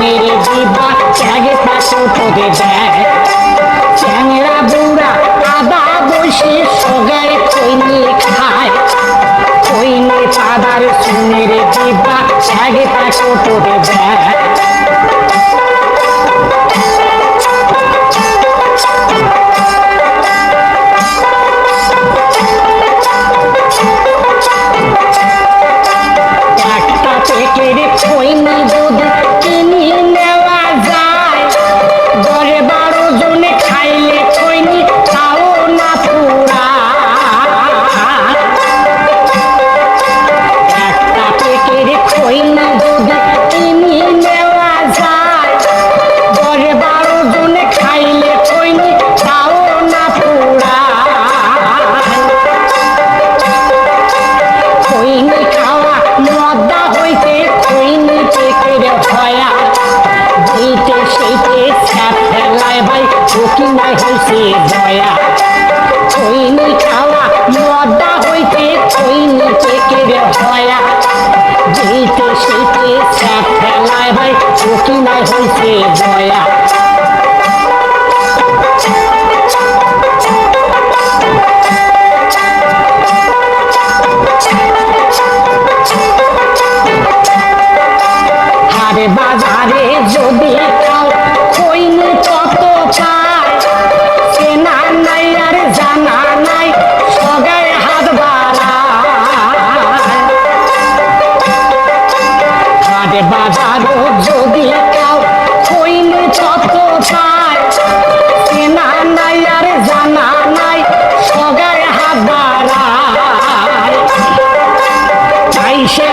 মেরে জীবা চারিপাশে পড়ে যায়। চ্যাংরা বুড়া, আদা, বসে সগার চৈনি খায়। চৈনি পাদার চুনের জীবা চারিপাশে পড়ে যায়। ঠান্ডায় হইছে জয়া ছইনি খাওয়া, মদা হইতে ছইনি পেকের হয়া যেইতে সেইতে সাত ফেলায় হয় চকিনায় হইছে জয়া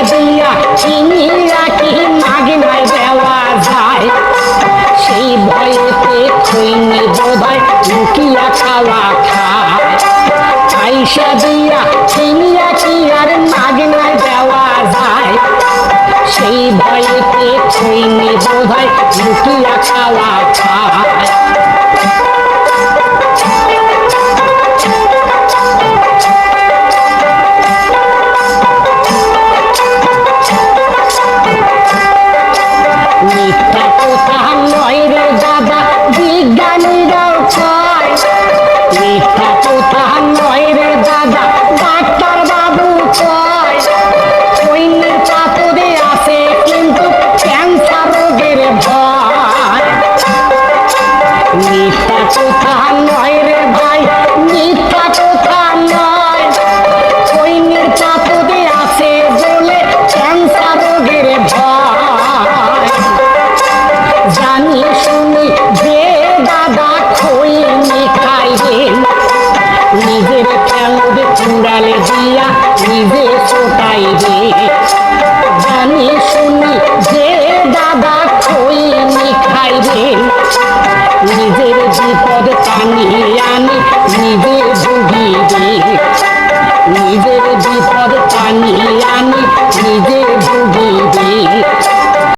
দিয়া চিনি রাখি, মাগনায় দেওয়া যায়। সেই ভয়েতে খৈনি বোধহয় লুকিয়া খাওয়া খায়। পয়সা দিয়া চিনি রাখি আর মাগনায় দেওয়া যায়। সেই ভয়েতে খৈনি বোধহয় লুকিয়া খাওয়া খায়। কুড়াল দিয়া নিজে ফোটাই রে